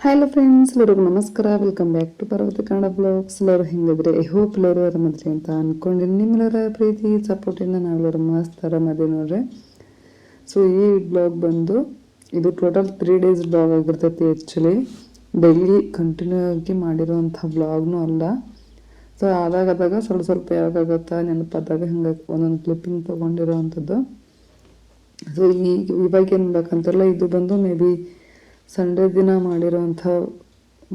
Hello friends ಎಲ್ಲರಿಗೂ ನಮಸ್ಕಾರ. Welcome back to ಪರ್ವತ ಕನ್ನಡ ಬ್ಲಾಗ್ಸ್ ಎಲ್ಲರೂ ಹೆಂಗಿದ್ರೆ ಹೋಪ್ ಎಲ್ಲರೂ ಆರಾಮದ್ರಿ ಅಂತ ಅನ್ಕೊಂಡಿನಿ ನಿಮ್ಮೆಲ್ಲರ ಪ್ರೀತಿ ಸಪೋರ್ಟಿಂದ ನಾವೆಲ್ಲರೂ ಮಸ್ತ್ ಆರಾಮದಿ ನೋಡ್ರಿ. ಸೊ ಈ ಬ್ಲಾಗ್ ಬಂದು ಇದು ಟೋಟಲ್ ತ್ರೀ ಡೇಸ್ ಬ್ಲಾಗ್ ಆಗಿರ್ತೈತಿ ಆ್ಯಕ್ಚುಲಿ ಡೈಲಿ ಕಂಟಿನ್ಯೂ ಆಗಿ ಮಾಡಿರೋವಂಥ ಬ್ಲಾಗ್ನೂ ಅಲ್ಲ. ಸೊ ಆದಾಗ ಆದಾಗ ಸ್ವಲ್ಪ ಸ್ವಲ್ಪ ಯಾವಾಗಾಗತ್ತಾ ನೆನಪಾದಾಗ ಹಿಂಗೆ ಒಂದೊಂದು ಕ್ಲಿಪ್ಪಿಂಗ್ ತೊಗೊಂಡಿರೋ ಅಂಥದ್ದು ಸೊ ಈಗ ಇವಾಗ ಏನು ಬೇಕಂತಾರಲ್ಲ ಇದು ಬಂದು ಮೇ ಬಿ ಸಂಡೇ ದಿನ ಮಾಡಿರೋವಂಥ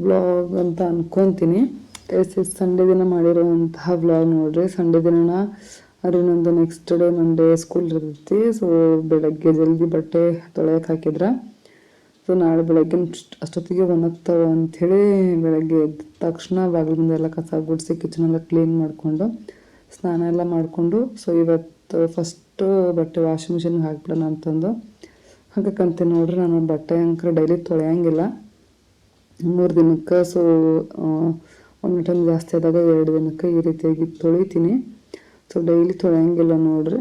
ವ್ಲಾಗ್ ಅಂತ ಅಂದ್ಕೊತೀನಿ ಎಸ್ ಸಂಡೇ ದಿನ ಮಾಡಿರೋವಂತಹ ವ್ಲಾಗ್ ನೋಡ್ರಿ. ಸಂಡೇ ದಿನ ಅದ್ರ ನೆಕ್ಸ್ಟ್ ಡೇ ಮಂಡೇ ಸ್ಕೂಲ್ ಇರ್ತೈತಿ. ಸೊ ಬೆಳಗ್ಗೆ ಜಲ್ದಿ ಬಟ್ಟೆ ತೊಳೆಯಕ್ಕೆ ಹಾಕಿದ್ರ. ಸೊ ನಾಳೆ ಬೆಳಗ್ಗೆ ಅಷ್ಟೊತ್ತಿಗೆ ಒಣಗ್ತಾವ ಅಂಥೇಳಿ ಬೆಳಗ್ಗೆ ಎದ್ದ ತಕ್ಷಣ ಬಾಗಿಲಿಂದ ಮುಂದೆ ಎಲ್ಲ ಕಸ ಗುಡಿಸಿ ಕಿಚನ್ ಎಲ್ಲ ಕ್ಲೀನ್ ಮಾಡಿಕೊಂಡು ಸ್ನಾನ ಎಲ್ಲ ಮಾಡಿಕೊಂಡು ಸೊ ಇವತ್ತು ಫಸ್ಟು ಬಟ್ಟೆ ವಾಷಿಂಗ್ ಮಿಷಿನ್ಗೆ ಹಾಕ್ಬಿಡೋಣ ಅಂತಂದು. ಹಾಕಕ್ಕಂತೆ ನೋಡ್ರಿ, ನಾನು ಬಟ್ಟೆ ಅಂಕರ ಡೈಲಿ ತೊಳೆಯಂಗಿಲ್ಲ. ಮೂರು ದಿನಕ್ಕೆ ಸೊ ಒಂದು ಟೈಮ್ ಜಾಸ್ತಿ ಆದಾಗ ಎರಡು ದಿನಕ್ಕೆ ಈ ರೀತಿಯಾಗಿ ತೊಳಿತೀನಿ. ಸೊ ಡೈಲಿ ತೊಳೆಯಂಗಿಲ್ಲ ನೋಡ್ರಿ.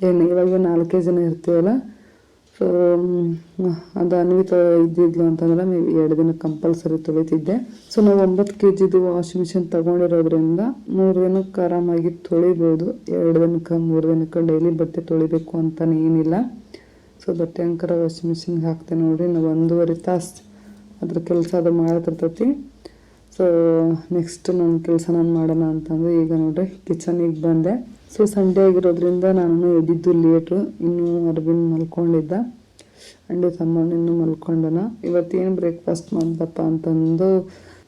ಏನು, ಇವಾಗ ನಾಲ್ಕೇ ಜನ ಇರ್ತೀವಲ್ಲ ಸೊ ಅದು ಅನ್ವಿತ ಇದ್ದಿದ್ಲು ಅಂತಂದ್ರೆ ನೀವು ಎರಡು ದಿನ ಕಂಪಲ್ಸರಿ ತೊಳಿತಿದ್ದೆ. ಸೊ ನಾವು ಒಂಬತ್ತು ಕೆ ಜಿದು ವಾಷಿಂಗ್ ಮಿಷಿನ್ ತೊಗೊಂಡಿರೋದ್ರಿಂದ ಮೂರು ದಿನಕ್ಕೆ ಆರಾಮಾಗಿ ತೊಳಿಬೋದು. ಎರಡು ದಿನಕ್ಕೆ, ಮೂರು ದಿನಕ್ಕೆ ಡೈಲಿ ಬಟ್ಟೆ ತೊಳಿಬೇಕು ಅಂತಲೇ ಏನಿಲ್ಲ ಸೊ ಬಟ್ಟೆ ಅಂಕರ ವಾಷಿಂಗ್ ಮಿಷಿನ್ಗೆ ಹಾಕ್ತೆ ನೋಡಿ ನಾವು ಒಂದೂವರೆ ತಾಸು ಅದ್ರ ಕೆಲಸ ಅದು ಮಾಡತಿರ್ತೈತಿ ಸೊ ನೆಕ್ಸ್ಟ್ ನನ್ನ ಕೆಲಸ ನಾನು ಮಾಡೋಣ ಅಂತಂದು ಈಗ ನೋಡ್ರಿ ಕಿಚನಿಗೆ ಬಂದೆ. ಸೊ ಸಂಡೇ ಆಗಿರೋದ್ರಿಂದ ನಾನು ಎದ್ದಿದ್ದು ಲೇಟು ಇನ್ನೂ ಅರವಿಂದ್ ಮಲ್ಕೊಂಡಿದ್ದ. ಅಂಡ್ ತಮ್ಮಣ್ಣ ಇನ್ನೂ ಮಲ್ಕೊಂಡನ. ಇವತ್ತೇನು ಬ್ರೇಕ್ಫಾಸ್ಟ್ ಮಾಡ್ದಪ್ಪ ಅಂತಂದು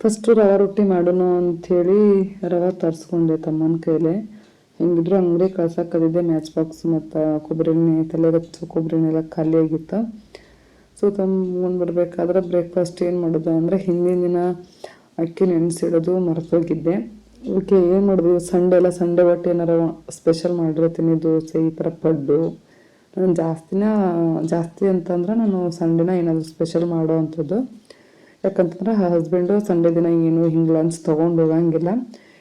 ಫಸ್ಟು ರವೆ ರೊಟ್ಟಿ ಮಾಡೋಣ ಅಂಥೇಳಿ ರವೆ ತರಿಸ್ಕೊಂಡೆ ತಮ್ಮನ ಕೈಲಿ. ಹೆಂಗಿದ್ರು ಅಂಗಡಿ ಕಳ್ಸಕ್ಕದಿದ್ದೆ ಮ್ಯಾಚ್ ಬಾಕ್ಸ್ ಮತ್ತು ಕೊಬ್ಬರಿ ಎಣ್ಣೆ ತಲೆಗಚ್ಚು ಕೊಬ್ಬರಿ ಎಣ್ಣೆ ಎಲ್ಲ ಖಾಲಿ ಆಗಿತ್ತು. ಸೊ ತಗೊಂಡು ಬರಬೇಕಾದ್ರೆ ಬ್ರೇಕ್ಫಾಸ್ಟ್ ಏನು ಮಾಡೋದು ಅಂದರೆ ಹಿಂದಿನ ದಿನ ಅಕ್ಕಿ ನೆನೆಸಿಡೋದು ಮರ್ತೋಗಿದ್ದೆ. ಓಕೆ, ಏನು ಮಾಡೋದು? ಸಂಡೇ ಎಲ್ಲ ಸಂಡೇ ಒಟ್ಟು ಏನಾರ ಸ್ಪೆಷಲ್ ಮಾಡಿರ್ತೀನಿ, ದೋಸೆ ಈ ಥರ ಪಡ್ಡು. ನಾನು ಜಾಸ್ತಿನ, ಜಾಸ್ತಿ ಅಂತಂದ್ರೆ ನಾನು ಸಂಡೇನ ಏನಾದರೂ ಸ್ಪೆಷಲ್ ಮಾಡೋ ಅಂಥದ್ದು. ಯಾಕಂತಂದ್ರೆ ಹಸ್ಬೆಂಡು ಸಂಡೇ ದಿನ ಏನು ಹಿಂಗೆ ಲಂಚ್ ತೊಗೊಂಡು ಹೋಗಂಗಿಲ್ಲ.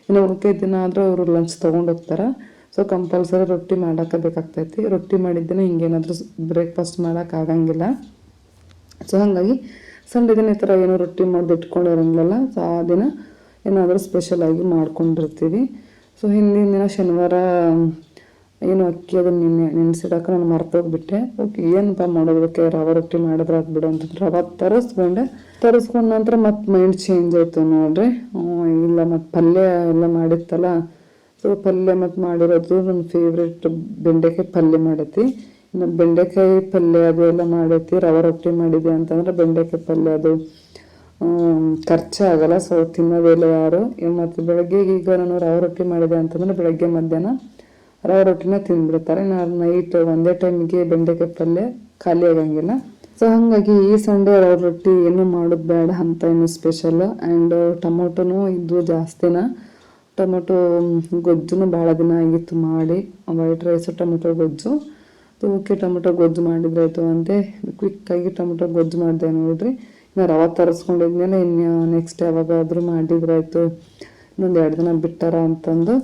ಇನ್ನು ಉಳ್ಕೈದು ದಿನ ಆದರೂ ಅವರು ಲಂಚ್ ತೊಗೊಂಡು ಹೋಗ್ತಾರೆ. ಸೊ ಕಂಪಲ್ಸರಿ ರೊಟ್ಟಿ ಮಾಡೋಕೆ ಬೇಕಾಗ್ತೈತಿ. ರೊಟ್ಟಿ ಮಾಡಿದ್ದಿನ ಹಿಂಗೇನಾದರೂ ಬ್ರೇಕ್ಫಾಸ್ಟ್ ಮಾಡೋಕ್ಕಾಗಂಗಿಲ್ಲ ಸೊ ಹಾಗಾಗಿ ಸಂಡೇ ದಿನ ಈ ಥರ ಏನೋ ರೊಟ್ಟಿ ಮಾಡಿ ಇಟ್ಕೊಂಡಿರಂಗಿಲ್ಲ ಸೊ ಆ ದಿನ ಏನಾದರೂ ಸ್ಪೆಷಲಾಗಿ ಮಾಡ್ಕೊಂಡಿರ್ತೀವಿ. ಸೊ ಹಿಂದಿನ ದಿನ ಶನಿವಾರ ಏನು ಅಕ್ಕಿ ಅದನ್ನ ನಿನ್ನೆ ನಾನು ಮರ್ತೋಗ್ಬಿಟ್ಟೆ. ಓಕೆ, ಏನಪ್ಪ ಮಾಡೋದಕ್ಕೆ ರವೆ ರೊಟ್ಟಿ ಮಾಡಿದ್ರೆ ಆಗ್ಬಿಡು ಅಂತಂದ್ರೆ ರವೆ ತರಿಸ್ಕೊಂಡೆ. ತರಿಸ್ಕೊಂಡ ನಂತರ ಮತ್ತೆ ಮೈಂಡ್ ಚೇಂಜ್ ಆಯಿತು ನೋಡ್ರಿ. ಇಲ್ಲ ಮತ್ತು ಪಲ್ಯ ಎಲ್ಲ ಮಾಡಿತ್ತಲ್ಲ. ಸೊ ಪಲ್ಯ ಮತ್ತು ಮಾಡಿರೋದು ನನ್ನ ಫೇವ್ರೆಟ್ ಬೆಂಡೆಕಾಯಿ ಪಲ್ಯ ಮಾಡೈತಿ. ಇನ್ನು ಬೆಂಡೆಕಾಯಿ ಪಲ್ಯ ಅದು ಎಲ್ಲ ಮಾಡೈತಿ, ರವೆ ರೊಟ್ಟಿ ಮಾಡಿದೆ ಅಂತಂದ್ರೆ ಬೆಂಡೆಕಾಯಿ ಪಲ್ಯ ಅದು. ಖರ್ಚ ಖರ್ಚಾಗಲ್ಲ ಸೊ ತಿನ್ನೋದಿಲ್ಲ ಯಾರು. ಮತ್ತು ಬೆಳಗ್ಗೆ ಈಗ ನಾನು ರವೆ ರೊಟ್ಟಿ ಮಾಡಿದೆ ಅಂತಂದ್ರೆ ಬೆಳಗ್ಗೆ ಮಧ್ಯಾಹ್ನ ರವೆ ರೊಟ್ಟಿನ ತಿಂದ್ಬಿಡ್ತಾರೆ ನಾನು ನೈಟ್ ಒಂದೇ ಟೈಮಿಗೆ ಬೆಂಡೆಕಾಯಿ ಪಲ್ಯ ಖಾಲಿ ಆಗಂಗಿಲ್ಲ. ಸೊ ಹಾಗಾಗಿ ಈ ಸಂಡೆ ರವೆ ರೊಟ್ಟಿ ಏನು ಮಾಡೋದು ಬೇಡ ಅಂತ ಏನು ಸ್ಪೆಷಲ್ ಆ್ಯಂಡ್ ಟೊಮೊಟೊನೂ ಇದ್ದು ಜಾಸ್ತಿನ. ಟೊಮೊಟೊ ಗೊಜ್ಜುನು ಭಾಳ ದಿನ ಆಗಿತ್ತು ಮಾಡಿ. ವೈಟ್ ರೈಸು ಟೊಮೊಟೊ, ಗೊಜ್ಜು. ಸೊ ಓಕೆ, ಟೊಮೊಟೊ, ಗೊಜ್ಜು ಮಾಡಿದ್ರೆ ಆಯಿತು ಅಂತೆ. ಕ್ವಿಕ್ಕಾಗಿ ಟೊಮೊಟೊ, ಗೊಜ್ಜು ಮಾಡಿದೆ ನೋಡ್ರಿ. ಇನ್ನು ರವೆ ತರಿಸ್ಕೊಂಡಿದ್ಮೇಲೆ ಇನ್ನು ನೆಕ್ಸ್ಟ್ ಯಾವಾಗಾದರೂ ಮಾಡಿದ್ರೆ ಆಯಿತು. ಇನ್ನೊಂದು ಎರಡು ದಿನ ಬಿಟ್ಟಾರ ಅಂತಂದು.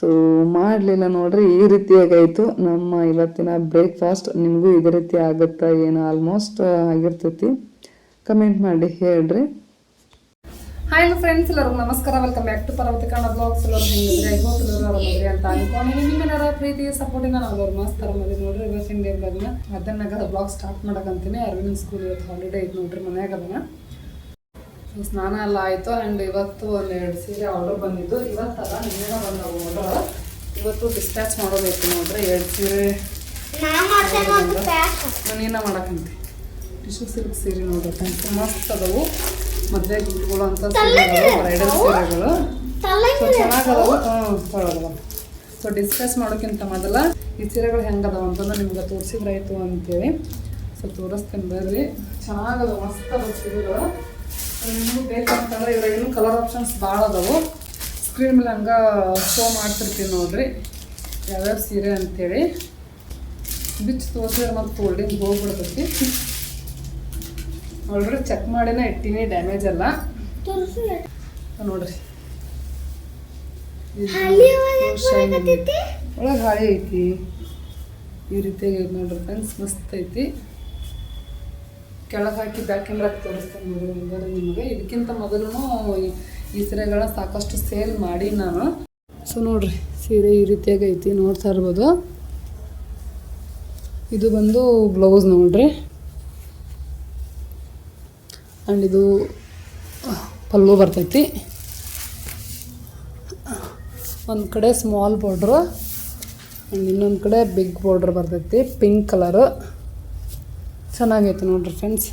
ಸೊ ಮಾಡಲಿಲ್ಲ ನೋಡ್ರಿ, ಈ ರೀತಿಯಾಗಾಯಿತು ನಮ್ಮ ಇವತ್ತಿನ ಬ್ರೇಕ್ಫಾಸ್ಟ್ ನಿಮಗೂ ಇದೇ ರೀತಿ ಆಗುತ್ತಾ ಏನು ಆಲ್ಮೋಸ್ಟ್ ಆಗಿರ್ತೈತಿ. ಕಮೆಂಟ್ ಮಾಡಿ, ಹೇಳ್ರಿ. ಹಾಯ್ ಫ್ರೆಂಡ್ಸ್ ಎಲ್ಲರಿಗೂ ನಮಸ್ಕಾರ. Welcome back to Parvati Kannada blogs ಎಲ್ಲರೂ ಹೆಂಗಿದ್ರೆ ಐ ಹೋಪ್ ಎಲ್ಲರೂ ಅಂತ ಏನಾರ ನಿಮ್ಮೆಲ್ಲರ ಪ್ರೀತಿ ಸಪೋರ್ಟಿಂದ ನಾವು ಅವ್ರು ಮಸ್ತ್ ಆರಾಮದಿ ನೋಡ್ರಿ. ಇವತ್ತಿನ ಡೇ ಬ್ಲಾಗ್ನ ಮಧ್ಯಾಹ್ನ ಬ್ಲಾಗ್ ಸ್ಟಾರ್ಟ್ ಮಾಡಕಂತೀನಿ ಅರವಿಂದ್ ಸ್ಕೂಲ್ ಇವತ್ತು ಹಾಲಿಡೇ ಐತೆ ನೋಡ್ರಿ ಮನ್ಯಾಗ ಅದನ್ನ. ಸ್ನಾನ ಎಲ್ಲ ಆಯಿತು ಆ್ಯಂಡ್ ಇವತ್ತು ಒಂದೆರಡು ಸೀರೆ ಆರ್ಡರ್ ಬಂದಿದ್ದು. ಇವತ್ತಲ್ಲ ನಿನ್ನೆ ಬಂದವು ಆರ್ಡರ್ ಇವತ್ತು ಡಿಸ್ಪ್ಯಾಚ್ ಮಾಡೋದೈತಿ ನೋಡ್ರಿ ಎರಡು ಸೀರೆ. ನಾನೇನ ಮಾಡಕಂತೆ ಟಿಶ್ಯೂ ಸಿಲ್ಕ್ ಸೀರೆ ಫ್ರೆಂಡ್ಸ್ ಮಸ್ತ್ ಅದಾವು. ಮದ್ವೆಗೆ ಅಂತ ಸೀರೆಗಳು ಬ್ರೈಡಲ್ ಸೀರೆಗಳು. ಸೊ ಚೆನ್ನಾಗದವು? ಹ್ಞೂ ಸೊ ಡಿಸ್ಕಸ್ ಮಾಡೋಕ್ಕಿಂತ ಮೊದಲ ಈ ಸೀರೆಗಳು ಹೆಂಗದವ ಅಂತಂದ್ರೆ ನಿಮ್ಗೆ ತೋರಿಸಿದ್ರಾಯ್ತು ಅಂತೇಳಿ. ಸೊ ತೋರಿಸ್ತೀನಿ ಬರ್ರಿ. ಚೆನ್ನಾಗದ ಮಸ್ತ್ ಅದ ಸೀರೆಗಳು. ನಿಮಗೂ ಬೇಕಂತಂದ್ರೆ ಇವಾಗ ಇನ್ನೂ ಕಲರ್ ಆಪ್ಷನ್ಸ್ ಭಾಳ ಅದಾವು. ಸ್ಕ್ರೀನ್ ಮೇಲೆ ಹಂಗೆ ಶೋ ಮಾಡ್ತಿರ್ತೀವಿ ನೋಡ್ರಿ. ಯಾವ್ಯಾವ ಸೀರೆ ಅಂತೇಳಿ. ಬಿಚ್ಚು ತೋರಿಸಿದ್ರೆ ಮತ್ತು ಫೋಲ್ಡಿಂಗ್ ಹೋಗ್ಬಿಡ್ತೈತಿ. ಆಲ್ರೆಡಿ ಚೆಕ್ ಮಾಡಿನ ಇಟ್ಟಿನಿ ಡ್ಯಾಮೇಜ್ ಅಲ್ಲ ನೋಡ್ರಿ. ಒಳಗೆ ಹಾಳಿ ಐತಿ. ಈ ರೀತಿಯಾಗಿ ನೋಡ್ರಿ ಫ್ರೆಂಡ್ಸ್ ಮಸ್ತ್ ಐತಿ. ಕೆಳಗೆ ಹಾಕಿ ಬ್ಯಾಕ್ ತೋರಿಸ್ತೇನೆ ನೋಡಿ ನಿಮಗೆ. ಇದಕ್ಕಿಂತ ಮೊದಲು ಈ ಸೀರೆಗಳ ಸಾಕಷ್ಟು ಸೇಲ್ ಮಾಡಿ ನಾನು. ಸೊ ನೋಡ್ರಿ, ಸೀರೆ ಈ ರೀತಿಯಾಗಿ ಐತಿ, ನೋಡ್ತಾ ಇರ್ಬೋದು. ಇದು ಬಂದು ಬ್ಲೌಸ್ ನೋಡ್ರಿ. ಆ್ಯಂಡ್ ಇದು, ಪಲ್ಲು ಬರ್ತೈತಿ. ಒಂದು ಕಡೆ ಸ್ಮಾಲ್ ಬಾರ್ಡ್ರು ಆ್ಯಂಡ್ ಇನ್ನೊಂದು ಕಡೆ ಬಿಗ್ ಬಾರ್ಡ್ರ್ ಬರ್ತೈತಿ ಪಿಂಕ್ ಕಲರು ಚೆನ್ನಾಗೈತೆ ನೋಡ್ರಿ ಫ್ರೆಂಡ್ಸ್.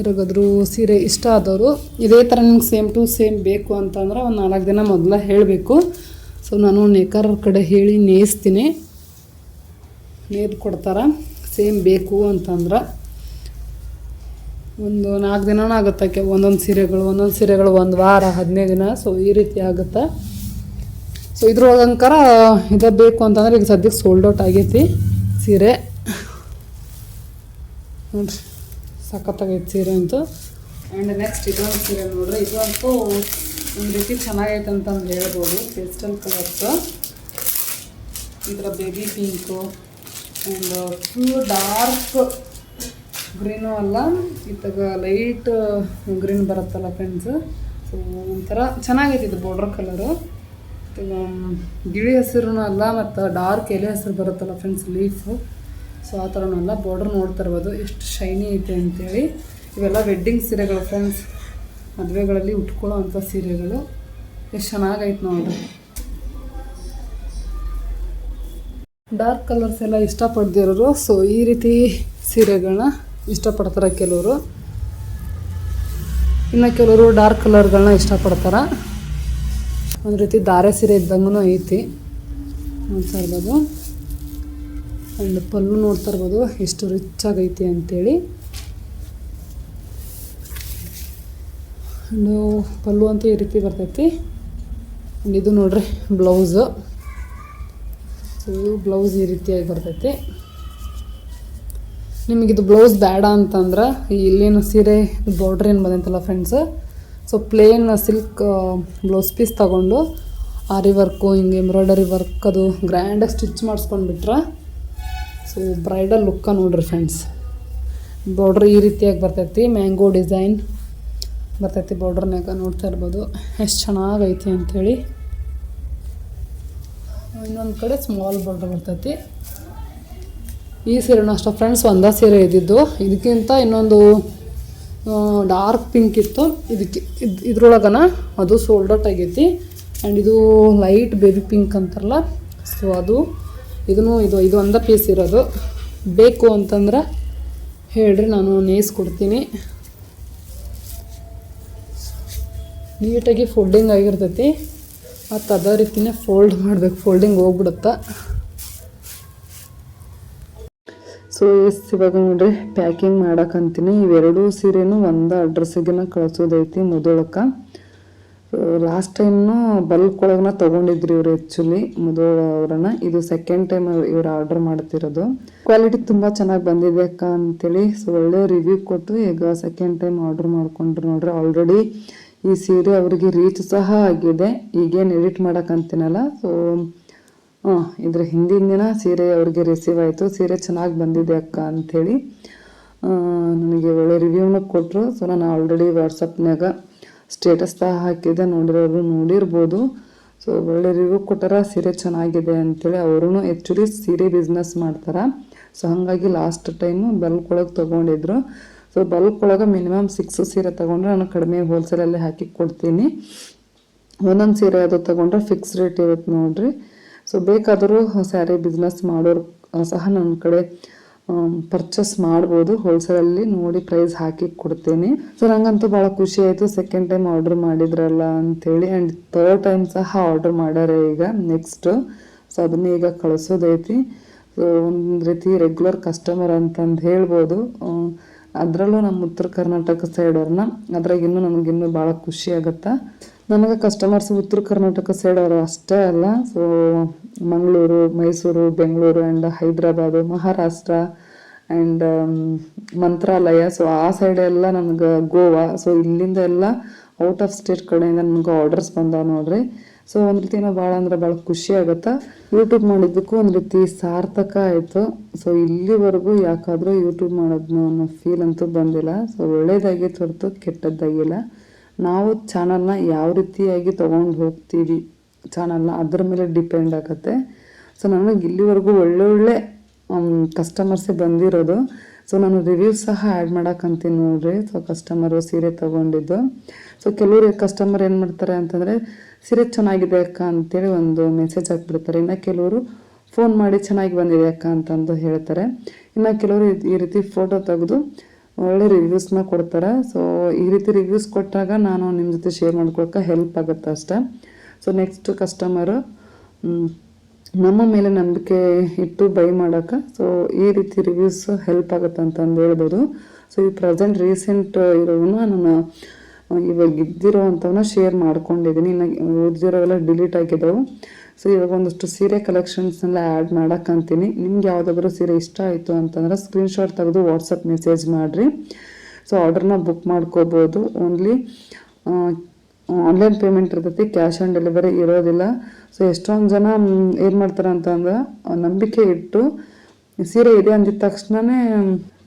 ಇರೋಗಾದ್ರು ಸೀರೆ ಇಷ್ಟ ಆದವರು, ಇದೇ ಥರ ನಿಮ್ಗೆ ಸೇಮ್ ಟು ಸೇಮ್ ಬೇಕು ಅಂತಂದ್ರೆ ಒಂದು ನಾಲ್ಕು ದಿನ ಮೊದಲ ಹೇಳಬೇಕು. ಸೊ ನಾನು ನೇಕಾರ ಕಡೆ ಹೇಳಿ ನೇಯಿಸ್ತೀನಿ. ನೇದು ಕೊಡ್ತಾರೆ? ಸೇಮ್ ಬೇಕು ಅಂತಂದ್ರೆ. ಒಂದು ನಾಲ್ಕು ದಿನನೂ ಆಗುತ್ತೆ ಒಂದೊಂದು ಸೀರೆಗಳು ಒಂದೊಂದು ಸೀರೆಗಳು ಒಂದು ವಾರ, ಹದಿನೈದು ದಿನ. ಸೊ ಈ ರೀತಿ ಆಗುತ್ತೆ. ಸೊ ಇದ್ರೊಳಗಂಕರ ಇದು ಬೇಕು ಅಂತಂದ್ರೆ ಈಗ ಸದ್ಯಕ್ಕೆ ಸೋಲ್ಡ್ ಔಟ್ ಆಗೈತಿ ಸೀರೆ. ನೋಡ್ರಿ, ಸಖತ್ತಾಗೈತೆ ಸೀರೆ ಅಂತೂ. ಆ್ಯಂಡ್ ನೆಕ್ಸ್ಟ್ ಇದೊಂದು ಸೀರೆ ನೋಡ್ರಿ ಇದು ಅಂತೂ ಒಂದು ರೀತಿ ಚೆನ್ನಾಗೈತೆ ಅಂತಂದು ಹೇಳ್ಬೋದು ಪೇಸ್ಟಲ್ ಕಲರ್ಸು ಇದರ baby pink and full dark green ಅಲ್ಲ ಇತ್ತಾಗ ಲೈಟ್ ಗ್ರೀನ್ ಬರುತ್ತಲ್ಲ ಫ್ರೆಂಡ್ಸ್ ಸೊ ಒಂಥರ ಚೆನ್ನಾಗೈತೆ ಇದು ಬಾರ್ಡ್ರ್ ಕಲರು ಗಿಳಿ ಹಸಿರು ಅಲ್ಲ, ಮತ್ತು ಡಾರ್ಕ್ ಎಲೆ ಹಸಿರು ಬರುತ್ತಲ್ಲ ಫ್ರೆಂಡ್ಸ್ ಲೀಫು ಸೊ ಆ ಥರನೆಲ್ಲ ಬಾರ್ಡರ್ ನೋಡ್ತಾ ಇರ್ಬೋದು. ಎಷ್ಟು ಶೈನಿ ಐತೆ ಅಂತೇಳಿ. ಇವೆಲ್ಲ ವೆಡ್ಡಿಂಗ್ ಸೀರೆಗಳು ಫ್ರೆಂಡ್ಸ್ ಮದುವೆಗಳಲ್ಲಿ ಉಟ್ಕೊಳ್ಳೋ ಅಂಥ ಸೀರೆಗಳು. ಎಷ್ಟು ಚೆನ್ನಾಗೈತೆ ನೋಡ್ರಿ. ಡಾರ್ಕ್ ಕಲರ್ಸ್ ಎಲ್ಲ ಇಷ್ಟಪಡ್ದಿರೋರು ಸೊ ಈ ರೀತಿ ಸೀರೆಗಳನ್ನ ಇಷ್ಟಪಡ್ತಾರೆ ಕೆಲವರು. ಇನ್ನು ಕೆಲವರು ಡಾರ್ಕ್ ಕಲರ್ಗಳನ್ನ ಇಷ್ಟಪಡ್ತಾರೆ. ಒಂದು ರೀತಿ ದಾರೆ ಸೀರೆ ಇದ್ದಂಗೂ ಐತಿ. ನೋಡ್ತಾ ಇರ್ಬೋದು ಆ್ಯಂಡ್ ಪಲ್ಲು ನೋಡ್ತಾ ಇರ್ಬೋದು. ಎಷ್ಟು ರಿಚ್ ಆಗೈತಿ ಅಂತೇಳಿ. ಆ್ಯಂಡು ಪಲ್ಲು ಅಂತ ಈ ರೀತಿ ಬರ್ತೈತಿ. ಆ್ಯಂಡ್ ಇದು ನೋಡ್ರಿ ಬ್ಲೌಸು ಸೊ ಬ್ಲೌಸ್ ಈ ರೀತಿಯಾಗಿ ಬರ್ತೈತಿ. ನಿಮಗಿದು ಬ್ಲೌಸ್ ಬೇಡ ಅಂತಂದ್ರೆ, ಇಲ್ಲೇನು ಸೀರೆ ಬಾರ್ಡ್ರ್ ಏನು ಬಂದಂತಲ್ಲ friends so plain silk blouse piece ತಗೊಂಡು ಆರಿ ವರ್ಕು ಹಿಂಗೆ ಎಂಬ್ರಾಯ್ಡರಿ ವರ್ಕ್ ಅದು ಗ್ರ್ಯಾಂಡಾಗಿ ಸ್ಟಿಚ್ ಮಾಡಿಸ್ಕೊಂಡ್ಬಿಟ್ರೆ ಸೊ ಬ್ರೈಡಲ್ ಲುಕ್ಕ ನೋಡ್ರಿ ಫ್ರೆಂಡ್ಸ್ ಬಾರ್ಡ್ರ್ ಈ ರೀತಿಯಾಗಿ ಬರ್ತೈತಿ ಮ್ಯಾಂಗೋ ಡಿಸೈನ್ ಬರ್ತೈತಿ ಬಾರ್ಡ್ರ್ನಾಗ ನೋಡ್ತಾ ಇರ್ಬೋದು. ಎಷ್ಟು ಚೆನ್ನಾಗೈತಿ ಅಂಥೇಳಿ ಇನ್ನೊಂದು ಕಡೆ ಸ್ಮಾಲ್ ಬಾರ್ಡ್ರ್ ಬರ್ತೈತಿ. ಈ ಅಷ್ಟೇ ಫ್ರೆಂಡ್ಸ್ ಒಂದೇ ಸೀರೆ ಇದ್ದಿದ್ದು. ಇದಕ್ಕಿಂತ ಇನ್ನೊಂದು ಡಾರ್ಕ್ ಪಿಂಕ್ ಇತ್ತು. ಇದಕ್ಕೆ, ಇದು, ಇದ್ರೊಳಗನ ಅದು ಸೋಲ್ಡ್ ಔಟ್ ಆಗೈತಿ. ಆ್ಯಂಡ್ ಇದು ಲೈಟ್ ಬೇಬಿ ಪಿಂಕ್ ಅಂತಾರಲ್ಲ. ಸೊ ಅದು ಇದನ್ನು ಇದು ಇದು ಒಂದೇ ಪೀಸ್ ಇರೋದು. ಬೇಕು ಅಂತಂದ್ರೆ ಹೇಳ್ರಿ, ನಾನು ನೇಯಿಸ್ಕೊಡ್ತೀನಿ ನೀಟಾಗಿ ಫೋಲ್ಡಿಂಗ್ ಆಗಿರ್ತೈತಿ. ಮತ್ತು ಅದೇ ರೀತಿನೇ ಫೋಲ್ಡ್ ಮಾಡಬೇಕು. ಫೋಲ್ಡಿಂಗ್ ಹೋಗ್ಬಿಡುತ್ತೆ? ಸೊ ಎಸ್ ಇವಾಗ ನೋಡ್ರಿ ಪ್ಯಾಕಿಂಗ್ ಮಾಡಕ್ಕಂತೀನಿ ಇವೆರಡೂ ಸೀರೆನೂ ಒಂದು ಅಡ್ರೆಸ್ಸಿಗೆನ ಕಳಿಸೋದೈತಿ ಮೊದಲಕ್ಕೆ. ಲಾಸ್ಟ್ ಟೈಮ್ನು ಬಲ್ಕ್ ಒಳಗನ ತೊಗೊಂಡಿದ್ರು ಇವ್ರು ಆ್ಯಕ್ಚುಲಿ ಮೊದಲು ಅವ್ರನ್ನ. ಇದು ಸೆಕೆಂಡ್ ಟೈಮ್ ಇವ್ರು ಆರ್ಡರ್ ಮಾಡ್ತಿರೋದು. ಕ್ವಾಲಿಟಿ ತುಂಬ ಚೆನ್ನಾಗಿ ಬಂದಿದೆ ಅಕ್ಕ ಅಂತೇಳಿ ಸೊ ಒಳ್ಳೆ ರಿವ್ಯೂ ಕೊಟ್ಟು ಈಗ ಸೆಕೆಂಡ್ ಟೈಮ್ ಆರ್ಡರ್ ಮಾಡ್ಕೊಂಡ್ರು ನೋಡ್ರಿ. ಆಲ್ರೆಡಿ ಈ ಸೀರೆ ಅವರಿಗೆ ರೀಚ್ ಸಹ ಆಗಿದೆ. ಈಗೇನು ಎಡಿಟ್ ಮಾಡೋಕ್ಕಂತೀನಲ್ಲ ಸೊ ಹಾಂ ಇದ್ರ ಹಿಂದಿನ ದಿನ ಸೀರೆ ಅವ್ರಿಗೆ ರಿಸೀವ್ ಆಯಿತು. ಸೀರೆ ಚೆನ್ನಾಗಿ ಬಂದಿದೆ ಅಕ್ಕ ಅಂಥೇಳಿ ನನಗೆ ಒಳ್ಳೆ ರಿವ್ಯೂನ ಕೊಟ್ಟರು ಸೊ ನಾನು ಆಲ್ರೆಡಿ ವಾಟ್ಸಪ್ನಾಗ ಸ್ಟೇಟಸ್ ಸಹ ಹಾಕಿದ್ದೆ ನೋಡಿರೋರು ನೋಡಿರ್ಬೋದು. ಸೊ ಒಳ್ಳೆ ರಿವ್ಯೂ ಕೊಟ್ಟಾರ, ಸೀರೆ ಚೆನ್ನಾಗಿದೆ ಅಂತೇಳಿ ಅವರು ಆ್ಯಕ್ಚುಲಿ ಸೀರೆ ಬಿಸ್ನೆಸ್ ಮಾಡ್ತಾರೆ. ಸೊ ಹಾಗಾಗಿ ಲಾಸ್ಟ್ ಟೈಮು ಬಲ್ಕ್ ಒಳಗೆ ತೊಗೊಂಡಿದ್ರು. ಸೊ ಬಲ್ಕ್ ಒಳಗೆ ಮಿನಿಮಮ್ ಸಿಕ್ಸ್ ಸೀರೆ ತೊಗೊಂಡ್ರೆ ನಾನು ಕಡಿಮೆ ಹೋಲ್ಸೇಲಲ್ಲಿ ಹಾಕಿ ಕೊಡ್ತೀನಿ. ಒಂದೊಂದು ಸೀರೆ ಅದು ತೊಗೊಂಡ್ರೆ ಫಿಕ್ಸ್ ರೇಟ್ ಇರುತ್ತೆ ನೋಡಿರಿ. ಸೊ ಬೇಕಾದರೂ ಸ್ಯಾರಿ ಬಿಸ್ನೆಸ್ ಮಾಡೋರು ಸಹ ನನ್ನ ಕಡೆ ಪರ್ಚೇಸ್ ಮಾಡ್ಬೋದು. ಹೋಲ್ಸೇಲಲ್ಲಿ ನೋಡಿ ಪ್ರೈಸ್ ಹಾಕಿ ಕೊಡ್ತೀನಿ. ಸೊ ನಂಗಂತೂ ಭಾಳ ಖುಷಿ ಆಯಿತು. ಸೆಕೆಂಡ್ ಟೈಮ್ ಆರ್ಡರ್ ಮಾಡಿದ್ರಲ್ಲ ಅಂತೇಳಿ. ಆ್ಯಂಡ್ ಥರ್ಡ್ ಟೈಮ್ ಸಹ ಆರ್ಡರ್ ಮಾಡ್ಯಾರ ಈಗ. ನೆಕ್ಸ್ಟ್ ಸೊ ಅದನ್ನ ಈಗ ಕಳಿಸೋದೈತಿ ಸೊ ಒಂದು ರೀತಿ ರೆಗ್ಯುಲರ್ ಕಸ್ಟಮರ್ ಅಂತಂದು ಹೇಳ್ಬೋದು. ಅದರಲ್ಲೂ ನಮ್ಮ ಉತ್ತರ ಕರ್ನಾಟಕ ಸೈಡವ್ರನ್ನ ಅದ್ರಾಗ ಇನ್ನೂ ನಮಗಿನ್ನೂ ಭಾಳ ಖುಷಿ ಆಗುತ್ತೆ? ನನಗೆ ಕಸ್ಟಮರ್ಸ್ ಉತ್ತರ ಕರ್ನಾಟಕ ಸೈಡ್ ಅವರು ಅಷ್ಟೇ ಅಲ್ಲ. So Mangaluru, Mysuru, Bengaluru and Hyderabad, Maharashtra and Mantralaya. So ಆ ಸೈಡ್ ಎಲ್ಲ ನನಗೆ ಗೋವಾ. ಸೊ ಇಲ್ಲಿಂದ ಎಲ್ಲ ಔಟ್ ಆಫ್ ಸ್ಟೇಟ್ ಕಡೆಯಿಂದ ನಮ್ಗೆ ಆರ್ಡರ್ಸ್ ಬಂದಾವ ನೋಡ್ರಿ. ಸೊ ಒಂದು ರೀತಿ ಏನೋ ಭಾಳ ಅಂದ್ರೆ ಭಾಳ ಖುಷಿ ಆಗುತ್ತೆ. ಯೂಟ್ಯೂಬ್ ಮಾಡಿದ್ದಕ್ಕೂ ಒಂದು ರೀತಿ ಸಾರ್ಥಕ ಆಯಿತು. ಸೊ ಇಲ್ಲಿವರೆಗೂ ಯಾಕಾದರೂ ಯೂಟ್ಯೂಬ್ ಮಾಡೋದು ಅನ್ನೋ ಫೀಲ್ ಅಂತೂ ಬಂದಿಲ್ಲ. ಸೊ ಒಳ್ಳೇದಾಗಿತ್ತು ಹೊರತು ಕೆಟ್ಟದ್ದಾಗಿಲ್ಲ. ನಾವು ಚಾನಲ್ನ ಯಾವ ರೀತಿಯಾಗಿ ತೊಗೊಂಡು ಹೋಗ್ತೀವಿ ಚಾನಲ್ನ ಅದ್ರ ಮೇಲೆ ಡಿಪೆಂಡ್ ಆಗುತ್ತೆ. ಸೊ ನನಗೆ ಇಲ್ಲಿವರೆಗೂ ಒಳ್ಳೊಳ್ಳೆ ಕಸ್ಟಮರ್ಸೇ ಬಂದಿರೋದು. ಸೊ ನಾನು ರಿವ್ಯೂ ಸಹ ಆ್ಯಡ್ ಮಾಡೋಕ್ಕಂತೀನಿ ನೋಡ್ರಿ. ಸೊ ಕಸ್ಟಮರು ಸೀರೆ ತೊಗೊಂಡಿದ್ದು. ಸೊ ಕೆಲವರು ಕಸ್ಟಮರ್ ಏನು ಮಾಡ್ತಾರೆ ಅಂತಂದರೆ, ಸೀರೆ ಚೆನ್ನಾಗಿದೆ ಅಕ್ಕ ಅಂತೇಳಿ ಒಂದು ಮೆಸೇಜ್ ಹಾಕ್ಬಿಡ್ತಾರೆ. ಇನ್ನು ಕೆಲವರು ಫೋನ್ ಮಾಡಿ ಚೆನ್ನಾಗಿ ಬಂದಿದೆ ಅಕ್ಕ ಅಂತಂದು ಹೇಳ್ತಾರೆ. ಇನ್ನು ಕೆಲವರು ಈ- ಈ ರೀತಿ ಫೋಟೋ ತೆಗೆದು ಒಳ್ಳೆ ರಿವ್ಯೂಸ್ನ ಕೊಡ್ತಾರೆ. ಸೊ ಈ ರೀತಿ ರಿವ್ಯೂಸ್ ಕೊಟ್ಟಾಗ ನಾನು ನಿಮ್ಮ ಜೊತೆ ಶೇರ್ ಮಾಡ್ಕೊಳಕ್ಕೆ ಹೆಲ್ಪ್ ಆಗುತ್ತೆ ಅಷ್ಟೇ. ಸೊ ನೆಕ್ಸ್ಟ್ ಕಸ್ಟಮರು ನಮ್ಮ ಮೇಲೆ ನಂಬಿಕೆ ಇಟ್ಟು ಬೈ ಮಾಡೋಕ್ಕೆ ಸೊ ಈ ರೀತಿ ರಿವ್ಯೂಸ್ ಹೆಲ್ಪ್ ಆಗುತ್ತೆ ಅಂತಂದು ಹೇಳ್ಬೋದು. ಸೊ ಈ ಪ್ರೆಸೆಂಟ್ ರೀಸೆಂಟ್ ಇರೋವನ್ನ ನಾನು ಇವಾಗ ಇದ್ದಿರೋ ಅಂಥವನ್ನ ಶೇರ್ ಮಾಡ್ಕೊಂಡಿದ್ದೀನಿ ಇನ್ನು ಉಳಿದಿರೋವೆಲ್ಲ ಡಿಲೀಟ್ ಆಗಿದ್ದಾವೆ ಸೊ ಇವಾಗ ಒಂದಷ್ಟು ಸೀರೆ ಕಲೆಕ್ಷನ್ಸ್ನೆಲ್ಲ ಆ್ಯಡ್ ಮಾಡೋಕ್ಕಂತೀನಿ ನಿಮ್ಗೆ ಯಾವುದಾದ್ರೂ ಸೀರೆ ಇಷ್ಟ ಆಯಿತು ಅಂತಂದ್ರೆ ಸ್ಕ್ರೀನ್ಶಾಟ್ ತೆಗೆದು ವಾಟ್ಸಪ್ ಮೆಸೇಜ್ ಮಾಡಿರಿ. ಸೊ ಆರ್ಡ್ರನ್ನ ಬುಕ್ ಮಾಡ್ಕೋಬೋದು. ಓನ್ಲಿ ಆನ್ಲೈನ್ ಪೇಮೆಂಟ್ ಇರ್ತೈತಿ ಕ್ಯಾಶ್ ಆನ್ ಡೆಲಿವರಿ ಇರೋದಿಲ್ಲ. ಸೊ ಎಷ್ಟೊಂದು ಜನ ಏನು ಮಾಡ್ತಾರೆ ಅಂತಂದ್ರೆ ನಂಬಿಕೆ ಇಟ್ಟು ಸೀರೆ ಇದೆ ಅಂದಿದ ತಕ್ಷಣವೇ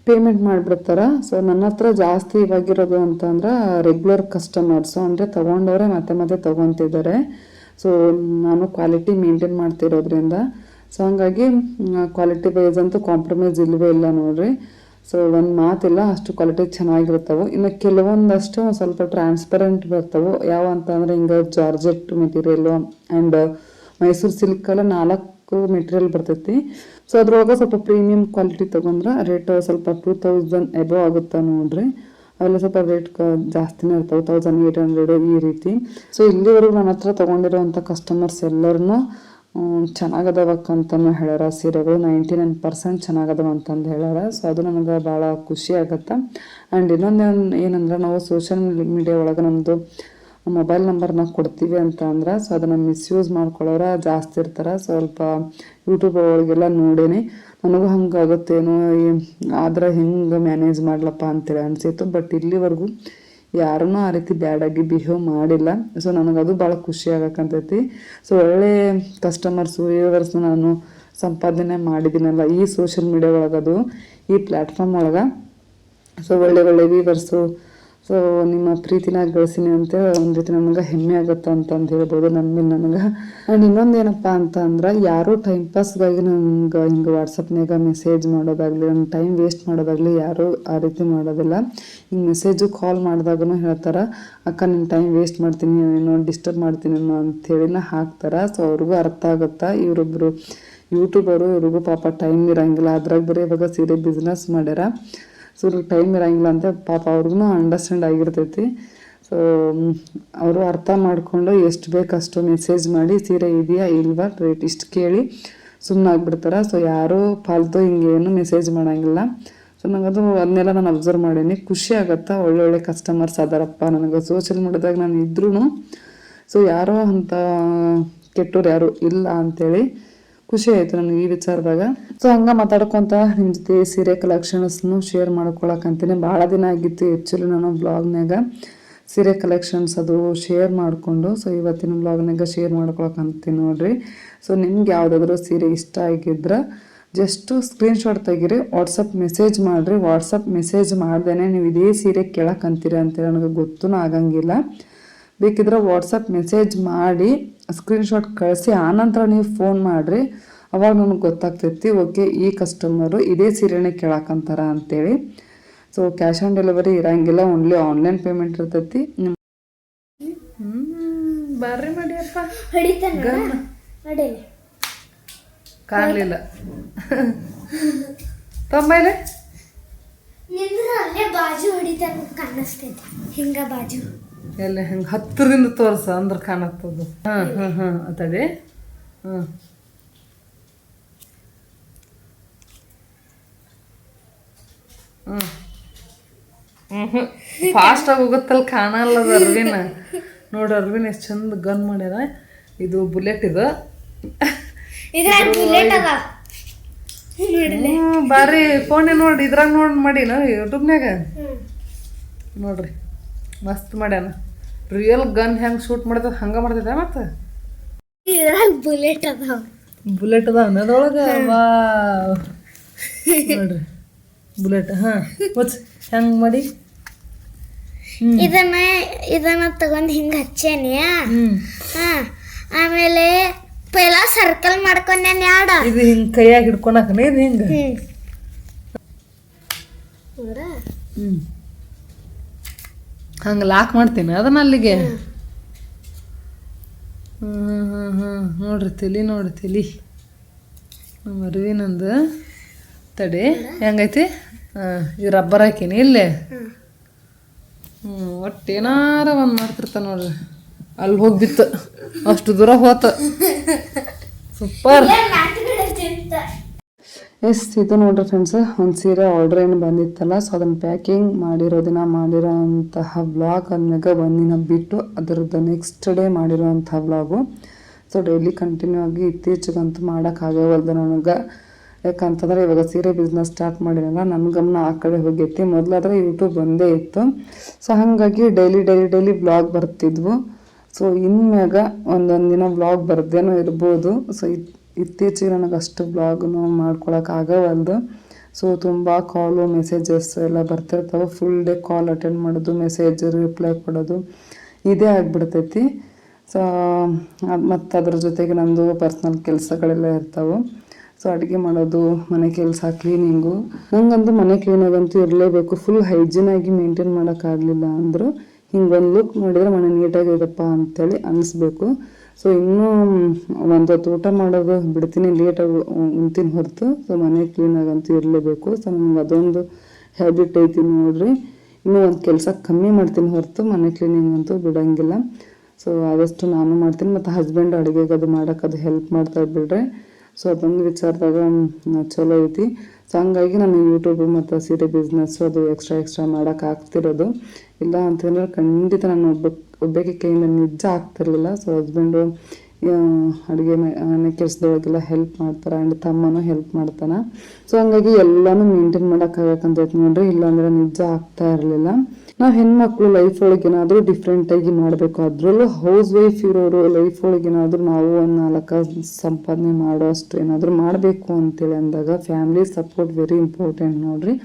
ಪೇಮೆಂಟ್ ಮಾಡಿಬಿಡ್ತಾರೆ. ಸೊ ನನ್ನ ಹತ್ರ ಜಾಸ್ತಿ ಇವಾಗಿರೋದು ಅಂತಂದ್ರೆ ರೆಗ್ಯುಲರ್ ಕಸ್ಟಮರ್ಸು ಅಂದರೆ ತೊಗೊಂಡವ್ರೆ ಮತ್ತೆ ಮತ್ತೆ ತೊಗೊತಿದ್ದಾರೆ. ಸೊ ನಾನು ಕ್ವಾಲಿಟಿ ಮೇಂಟೈನ್ ಮಾಡ್ತಿರೋದ್ರಿಂದ ಸೊ ಹಂಗಾಗಿ ಕ್ವಾಲಿಟಿ ವೈಸ್ ಅಂತೂ ಕಾಂಪ್ರಮೈಸ್ ಇಲ್ಲವೇ ಇಲ್ಲ ನೋಡ್ರಿ. ಸೊ ಒಂದು ಮಾತಿಲ್ಲ, ಅಷ್ಟು ಕ್ವಾಲಿಟಿ ಚೆನ್ನಾಗಿರ್ತವೆ ಇನ್ನು ಕೆಲವೊಂದಷ್ಟು ಸ್ವಲ್ಪ ಟ್ರಾನ್ಸ್ಪರೆಂಟ್ ಬರ್ತವೆ. ಯಾವ ಅಂತಂದ್ರೆ, ಹಿಂಗೆ ಜಾರ್ಜೆಟ್ ಮೆಟೀರಿಯಲ್ ಆ್ಯಂಡ್ ಮೈಸೂರು ಸಿಲ್ಕೆಲ್ಲ ನಾಲ್ಕು ಮೆಟೀರಿಯಲ್ ಬರ್ತೈತಿ. ಸೊ ಅದ್ರೊಳಗೆ ಸ್ವಲ್ಪ ಪ್ರೀಮಿಯಂ ಕ್ವಾಲಿಟಿ ತೊಗೊಂಡ್ರೆ ರೇಟ್ ಸ್ವಲ್ಪ ಟೂ ತೌಸಂಡ್ ಎಬೋ ಆಗುತ್ತೆ ನೋಡ್ರಿ. ಅವೆಲ್ಲ ಸ್ವಲ್ಪ ರೇಟ್ ಜಾಸ್ತಿನೇ ಇರ್ತವೆ ತೌಸಂಡ್ ಏಯ್ಟ್ ಹಂಡ್ರೆಡ್ ಈ ರೀತಿ. ಸೊ ಇಲ್ಲಿವರೆಗೂ ನನ್ನ ಹತ್ರ ತೊಗೊಂಡಿರೋವಂಥ ಕಸ್ಟಮರ್ಸ್ ಎಲ್ಲರನ್ನೂ ಚೆನ್ನಾಗದವಕ್ಕ ಅಂತಲೂ ಹೇಳ್ಯಾರ. ಸೀರೆಗಳು ನೈಂಟಿ ನೈನ್ ಪರ್ಸೆಂಟ್ ಚೆನ್ನಾಗದವ ಅಂತಂದು ಹೇಳ್ಯಾರ. ಸೊ ಅದು ನಮಗೆ ಭಾಳ ಖುಷಿ ಆಗತ್ತೆ. ಆ್ಯಂಡ್ ಇನ್ನೊಂದು ಏನಂದ್ರೆ ನಾವು ಸೋಷಿಯಲ್ ಮೀಡಿಯಾ ಒಳಗೆ ನಮ್ಮದು ಮೊಬೈಲ್ ನಂಬರ್ನ ಕೊಡ್ತೀವಿ ಅಂತ ಅಂದ್ರೆ ಸೊ ಅದನ್ನು ಮಿಸ್ಯೂಸ್ ಮಾಡ್ಕೊಳ್ಳೋರ ಜಾಸ್ತಿ ಇರ್ತಾರೆ. ಸ್ವಲ್ಪ ಯೂಟ್ಯೂಬ್ ಒಳಗೆಲ್ಲ ನೋಡೇನಿ. ನನಗೂ ಹಂಗೆ ಆಗುತ್ತೇನೋ ಆದ್ರೆ ಹೆಂಗೆ ಮ್ಯಾನೇಜ್ ಮಾಡ್ಲಪ್ಪ ಅಂತೇಳಿ ಅನಿಸಿತ್ತು. ಬಟ್ ಇಲ್ಲಿವರೆಗೂ ಯಾರನ್ನೂ ಆ ರೀತಿ ಬ್ಯಾಡಾಗಿ ಬಿಹೇವ್ ಮಾಡಿಲ್ಲ. ಸೊ ನನಗದು ಭಾಳ ಖುಷಿ ಆಗಕ್ಕಂತೈತಿ ಸೊ ಒಳ್ಳೆ ಕಸ್ಟಮರ್ಸು ವ್ಯೂವರ್ಸ್ನ ನಾನು ಸಂಪಾದನೆ ಮಾಡಿದ್ದೀನಲ್ಲ ಈ ಸೋಷಿಯಲ್ ಮೀಡಿಯಾ ಒಳಗದು, ಈ ಪ್ಲ್ಯಾಟ್ಫಾರ್ಮ್ ಒಳಗೆ. ಸೊ ಒಳ್ಳೆ ಒಳ್ಳೆ ವ್ಯೂವರ್ಸು ಸೊ, ನಿಮ್ಮ ಪ್ರೀತಿನ ಗಳಿಸಿನಿ ಅಂತ ಒಂದು ರೀತಿ ನಮ್ಗೆ ಹೆಮ್ಮೆ ಆಗುತ್ತೆ ಅಂತಂದು ಹೇಳ್ಬೋದು ನನ್ನ ನನಗ. ಆ್ಯಂಡ್ ಇನ್ನೊಂದು ಏನಪ್ಪ ಅಂತ ಅಂದ್ರೆ, ಯಾರೂ ಟೈಮ್ ಪಾಸ್ಗಾಗಿ ನಂಗೆ ಹಿಂಗೆ ವಾಟ್ಸಪ್ನಾಗ ಮೆಸೇಜ್ ಮಾಡೋದಾಗ್ಲಿ ನನ್ನ ಟೈಮ್ ವೇಸ್ಟ್ ಮಾಡೋದಾಗ್ಲಿ ಯಾರು ಆ ರೀತಿ ಮಾಡೋದಿಲ್ಲ. ಹಿಂಗೆ ಮೆಸೇಜು ಕಾಲ್ ಮಾಡಿದಾಗೂ ಹೇಳ್ತಾರೆ, ಅಕ್ಕ ನಿನ್ನ ಟೈಮ್ ವೇಸ್ಟ್ ಮಾಡ್ತೀನಿ, ಏನೋ ಡಿಸ್ಟರ್ಬ್ ಮಾಡ್ತೀನಿ ಅನ್ನೋ ಅಂಥೇಳಿನ ಹಾಕ್ತಾರೆ. ಸೊ, ಅವ್ರಿಗೂ ಅರ್ಥ ಆಗುತ್ತಾ? ಇವರೊಬ್ಬರು ಯೂಟ್ಯೂಬರು ಇವ್ರಿಗೂ ಪಾಪ ಟೈಮ್ ಇರಂಗಿಲ್ಲ. ಅದ್ರಾಗ ಬರೀ ಇವಾಗ ಸೀರೆ ಬಿಸ್ನೆಸ್ ಮಾಡ್ಯಾರ. ಸೊ ಟೈಮ್ ಇರೋಂಗಿಲ್ಲ ಅಂತ ಪಾಪ ಅವ್ರಿಗೂ ಅಂಡರ್ಸ್ಟ್ಯಾಂಡ್ ಆಗಿರ್ತೈತಿ. ಸೊ ಅವರು ಅರ್ಥ ಮಾಡಿಕೊಂಡು ಎಷ್ಟು ಬೇಕಷ್ಟು ಮೆಸೇಜ್ ಮಾಡಿ ಸೀರೆ ಇದೆಯಾ, ಇಲ್ವಾ ರೇಟ್ ಇಷ್ಟು ಕೇಳಿ ಸುಮ್ಮನೆ ಆಗ್ಬಿಡ್ತಾರೆ. ಸೊ ಯಾರೂ ಫಾಲ್ತು ಹಿಂಗೇನು ಮೆಸೇಜ್ ಮಾಡೋಂಗಿಲ್ಲ. ಸೊ ನನಗದು ಅದನ್ನೆಲ್ಲ ನಾನು ಅಬ್ಸರ್ವ್ ಮಾಡೀನಿ. ಖುಷಿ ಆಗುತ್ತಾ, ಒಳ್ಳೊಳ್ಳೆ ಕಸ್ಟಮರ್ಸ್ ಅದಾರಪ್ಪ ನನಗೆ. ಸೋಷಿಯಲ್ ಮೀಡಿಯಾದಾಗ ನಾನು ಇದ್ರೂ ಸೊ ಯಾರೋ ಅಂತ ಕೆಟ್ಟವ್ರು ಯಾರು ಇಲ್ಲ ಅಂತೇಳಿ ಖುಷಿ ಆಯಿತು ನನಗೆ ಈ ವಿಚಾರದಾಗ. ಸೊ ಹಂಗೆ ಮಾತಾಡ್ಕೊಂತ ನಿಮ್ಮ ಜೊತೆ ಸೀರೆ ಕಲೆಕ್ಷನ್ಸ್ನು ಶೇರ್ ಮಾಡ್ಕೊಳಕಂತೀನಿ ಭಾಳ ದಿನ ಆಗಿತ್ತು ಆ್ಯಕ್ಚುಲಿ ನಾನು ಬ್ಲಾಗ್ನಾಗ ಸೀರೆ ಕಲೆಕ್ಷನ್ಸ್ ಅದು ಶೇರ್ ಮಾಡಿಕೊಂಡು ಸೊ ಇವತ್ತಿನ ಬ್ಲಾಗ್ನಾಗ ಶೇರ್ ಮಾಡ್ಕೊಳಕಂತೀನಿ ನೋಡ್ರಿ. ಸೊ ನಿಮ್ಗೆ ಯಾವುದಾದ್ರೂ ಸೀರೆ ಇಷ್ಟ ಆಗಿದ್ರೆ ಜಸ್ಟು ಸ್ಕ್ರೀನ್ಶಾಟ್ ತೆಗೀರಿ ವಾಟ್ಸಪ್ ಮೆಸೇಜ್ ಮಾಡಿರಿ. ವಾಟ್ಸಪ್ ಮೆಸೇಜ್ ಮಾಡ್ದೇನೆ ನೀವು ಇದೇ ಸೀರೆ ಕೇಳಕ್ಕಂತೀರಿ ಅಂತೇಳಿ ನನಗೆ ಗೊತ್ತೂ ಆಗಂಗಿಲ್ಲ. ಬೇಕಿದ್ರೆ ವಾಟ್ಸಪ್ ಮೆಸೇಜ್ ಮಾಡಿ ಸ್ಕ್ರೀನ್ಶಾಟ್ ಕಳಿಸಿ ಆನಂತರ ನೀವು ಫೋನ್ ಮಾಡಿರಿ. ಅವಾಗ ನನಗೆ ಗೊತ್ತಾಗ್ತೈತಿ ಓಕೆ ಈ ಕಸ್ಟಮರು ಇದೇ ಸೀರೆನೇ ಕೇಳಾಕಂತಾರ ಅಂತೇಳಿ. ಸೊ ಕ್ಯಾಶ್ ಆನ್ ಡೆಲಿವರಿ ಇರಂಗಿಲ್ಲ ಓನ್ಲಿ ಆನ್ಲೈನ್ ಪೇಮೆಂಟ್ ಇರ್ತೈತಿ. ನಿಮ್ಮ ಬರ್ರಿ ಮಾಡಿಯಪ್ಪ ಕಾಣಲಿಲ್ಲ. ತಮ್ಮ ಬಾಜು ಹೊಡಿತಾನ ಕಾಣಿಸ್ತೈತಿ ಹಿಂಗ ಬಾಜು. ಎಲ್ಲ ಹೆಂಗೆ ಹತ್ತಿರದಿಂದ ತೋರ್ಸ ಅಂದ್ರೆ ಕಾಣತ್ತದು. ಹಾಂ ಹಾಂ ಹಾಂ ಅತಡಿ ಹಾಂ. ಹ್ಞೂ ಫಾಸ್ಟಾಗಿ ಹೋಗುತ್ತಲ್ಲ ಕಾಣಲ್ಲ ಅದು ಅರ್ವಿನ. ನೋಡಿ ಅರ್ವಿನ್ ಎಷ್ಟು ಚಂದ ಗನ್ ಮಾಡ್ಯಾರ. ಇದು ಬುಲೆಟ್ ಇದು. ಬಾರಿ ಫೋನೇ ನೋಡಿ ಇದ್ರಾಗ ನೋಡಿ ಮಾಡಿ ನಾವು ಯೂಟ್ಯೂಬ್ನಾಗ ನೋಡ್ರಿ ಮಸ್ತ್ ಮಾಡ್ಯಾನ. ರಿಯಲ್ ಗನ್ ಹೆಂಗೆ ಶೂಟ್ ಮಾಡ್ತದ ಹಂಗೆ ಮಾಡ್ತದ ಮತ್ತೆ? ಬುಲೆಟ್ ಅದಾವ. ಬುಲೆಟ್ ಅದಾವ ಅದ್ರೊಳಗೆ? ವಾ ನೋಡ್ರಿ ಬುಲೆಟ್ ಹಾಂ. ಹೊಚ್ ಹೆಂಗೆ ಮಾಡಿ? ಇದನ್ನ ಇದನ್ನ ತಗೊಂಡು ಹಿಂಗ ಹಚ್ಚೇನಿ. ಹಾ. ಆಮೇಲೆ ಪೈಲ ಸರ್ಕಲ್ ಮಾಡ್ಕೊಂಡೇನಿ ಆಡ. ಇದು ಹಿಂಗೆ ಕೈಯಾಗ ಹಿಡ್ಕೊಳಕನೇ ಇದು ಹಿಂಗೆ? ಹ್ಮ್. ಹ್ಞೂ ಹಂಗೆ ಲಾಕ್ ಮಾಡ್ತೀನಿ ಅದನ್ನ ಅಲ್ಲಿಗೆ. ಹ್ಞೂ ಹ್ಞೂ ಹ್ಞೂ ನೋಡ್ರಿ ತಲಿ ನೋಡ್ರಿ ತಲಿ ನಮ್ಮ ಅರಿವಿನಂದು ತಡಿ. ಹೆಂಗೈತಿ? ಹಾಂ ಇದು ರಬ್ಬರ್ ಹಾಕೀನಿ ಇಲ್ಲೇ. ಹ್ಞೂ ಒಟ್ಟು ಏನಾರ ಒಂದು ಮಾಡ್ತಿರ್ತ ನೋಡ್ರಿ. ಅಲ್ಲಿ ಹೋಗಿ ಬಿತ್ತು ಅಷ್ಟು ದೂರ ಹೋತ. ಸೂಪರ್. ಎಸ್ ಇದು ನೋಡ್ರಿ ಫ್ರೆಂಡ್ಸ್ ಒಂದು ಸೀರೆ ಆರ್ಡರ್ ಏನು ಬಂದಿತ್ತಲ್ಲ ಸೊ ಅದನ್ನು ಪ್ಯಾಕಿಂಗ್ ಮಾಡಿರೋ ದಿನ ಮಾಡಿರೋಂತಹ ವ್ಲಾಗ್ ಅದ್ನಾಗ ಒಂದಿನ ಬಿಟ್ಟು ಅದರದ್ದು ನೆಕ್ಸ್ಟ್ ಡೇ ಮಾಡಿರೋಂಥ ವ್ಲಾಗು ಸೊ ಡೈಲಿ ಕಂಟಿನ್ಯೂ ಆಗಿ ಇತ್ತೀಚೆಗಂತೂ ಮಾಡೋಕ್ಕಾಗವಲ್ದು ನನಗೆ. ಯಾಕಂತಂದ್ರೆ ಇವಾಗ ಸೀರೆ ಬಿಸ್ನೆಸ್ ಸ್ಟಾರ್ಟ್ ಮಾಡಿರಲ್ಲ ನನ್ನ ಗಮನ ಆ ಕಡೆ ಹೋಗೈತಿ. ಮೊದಲಾದ್ರೆ ಯೂಟ್ಯೂಬ್ ಒಂದೇ ಇತ್ತು. ಸೊ ಹಾಗಾಗಿ ಡೈಲಿ ಡೈಲಿ ಡೈಲಿ ಬ್ಲಾಗ್ ಬರ್ತಿದ್ವು. ಸೊ ಇನ್ಮ್ಯಾಗ ಒಂದೊಂದು ದಿನ ಬ್ಲಾಗ್ ಬರ್ದೇನೋ ಇರ್ಬೋದು. ಸೊ ಇತ್ತೀಚೆಗೆ ನನಗೆ ಅಷ್ಟು ಬ್ಲಾಗ್ನು ಮಾಡ್ಕೊಳಕ್ಕೆ ಆಗವಲ್ದು. ಸೊ ತುಂಬ ಕಾಲು ಮೆಸೇಜಸ್ ಎಲ್ಲ ಬರ್ತಿರ್ತಾವೆ. ಫುಲ್ ಡೇ ಕಾಲ್ ಅಟೆಂಡ್ ಮಾಡೋದು ಮೆಸೇಜ್ ರಿಪ್ಲೈ ಕೊಡೋದು, ಇದೇ ಆಗಿಬಿಡ್ತೈತಿ. ಸೊ ಮತ್ತು ಅದ್ರ ಜೊತೆಗೆ ನಂದು ಪರ್ಸ್ನಲ್ ಕೆಲಸಗಳೆಲ್ಲ ಇರ್ತಾವೆ. ಸೊ ಅಡುಗೆ ಮಾಡೋದು, ಮನೆ ಕೆಲಸ ಕ್ಲೀನಿಂಗು ನಂಗಂತೂ ಮನೆ ಕ್ಲೀನಾಗಂತೂ ಇರಲೇಬೇಕು. ಫುಲ್ ಹೈಜಿನಾಗಿ ಮೇಂಟೈನ್ ಮಾಡೋಕ್ಕಾಗಲಿಲ್ಲ ಅಂದರು. ಹಿಂಗೆ ಒಂದು ಲುಕ್ ನೋಡಿದರೆ ಮನೆ ನೀಟಾಗಿರಪ್ಪ ಅಂಥೇಳಿ ಅನಿಸ್ಬೇಕು. ಸೊ ಇನ್ನೂ ಒಂದು ಹೊತ್ತು ಊಟ ಮಾಡೋದು ಬಿಡ್ತೀನಿ ಲೇಟಾಗಿ ಉಣ್ತೀನಿ ಹೊರತು. ಸೊ ಮನೆ ಕ್ಲೀನಾಗಂತೂ ಇರಲೇಬೇಕು. ಸೊ ನಮ್ಗೆ ಅದೊಂದು ಹ್ಯಾಬಿಟ್ ಐತಿ ನೋಡ್ರಿ. ಇನ್ನೂ ಒಂದು ಕೆಲಸ ಕಮ್ಮಿ ಮಾಡ್ತೀನಿ ಹೊರತು, ಮನೆ ಕ್ಲೀನಿಂಗ್ ಅಂತೂ ಬಿಡೋಂಗಿಲ್ಲ. ಸೊ ಆದಷ್ಟು ನಾನು ಮಾಡ್ತೀನಿ, ಮತ್ತು ಹಸ್ಬೆಂಡ್ ಅಡುಗೆಗೆ ಅದು ಮಾಡೋಕೆ ಅದು ಹೆಲ್ಪ್ ಮಾಡ್ತಾ ಬಿಡ್ರೆ. ಸೊ ಅದೊಂದು ವಿಚಾರದಾಗ ಚಲೋ ಐತಿ. ಸೊ ಹಂಗಾಗಿ ನಾನು ಯೂಟ್ಯೂಬ್ ಮತ್ತು ಸೀರೆ ಬಿಸ್ನೆಸ್ಸು ಅದು ಎಕ್ಸ್ಟ್ರಾ ಎಕ್ಸ್ಟ್ರಾ ಮಾಡೋಕೆ ಆಗ್ತಿರೋದು. ಇಲ್ಲ ಅಂತಂದ್ರೆ ಖಂಡಿತ ನಾನು ಒಬ್ಬ ಒಬ್ಬಾಕಿ ಕೈಯಿಂದ ನಿಜ ಆಗ್ತಿರ್ಲಿಲ್ಲ. ಸೊ ಹಸ್ಬೆಂಡು ಅಡುಗೆ ಮನೆ ಕೆಲಸದೊಳಗೆಲ್ಲ ಹೆಲ್ಪ್ ಮಾಡ್ತಾರೆ ಆ್ಯಂಡ್ ತಮ್ಮನೂ ಹೆಲ್ಪ್ ಮಾಡ್ತಾನೆ. ಸೊ ಹಂಗಾಗಿ ಎಲ್ಲನೂ ಮೇಂಟೈನ್ ಮಾಡೋಕ್ಕಾಗಕ್ಕಂತೈತೆ ನೋಡ್ರಿ ಇಲ್ಲಾಂದ್ರೆ ನಿಜ ಆಗ್ತಾ ಇರಲಿಲ್ಲ. ನಾವು ಹೆಣ್ಮಕ್ಳು ಲೈಫ್ ಒಳಗೆ ಏನಾದರೂ ಡಿಫ್ರೆಂಟಾಗಿ ಮಾಡಬೇಕು. ಅದರಲ್ಲೂ ಹೌಸ್ ವೈಫ್ ಇರೋರು ಲೈಫ್ ಒಳಗೆ ಏನಾದರೂ ನಾವು ಒಂದು ನಾಲ್ಕು ಸಂಪಾದನೆ ಮಾಡೋ ಅಷ್ಟು ಏನಾದರೂ ಮಾಡಬೇಕು ಅಂತೇಳಿ ಅಂದಾಗ ಫ್ಯಾಮಿಲಿ ಸಪೋರ್ಟ್ ವೆರಿ ಇಂಪಾರ್ಟೆಂಟ್ ನೋಡ್ರಿ.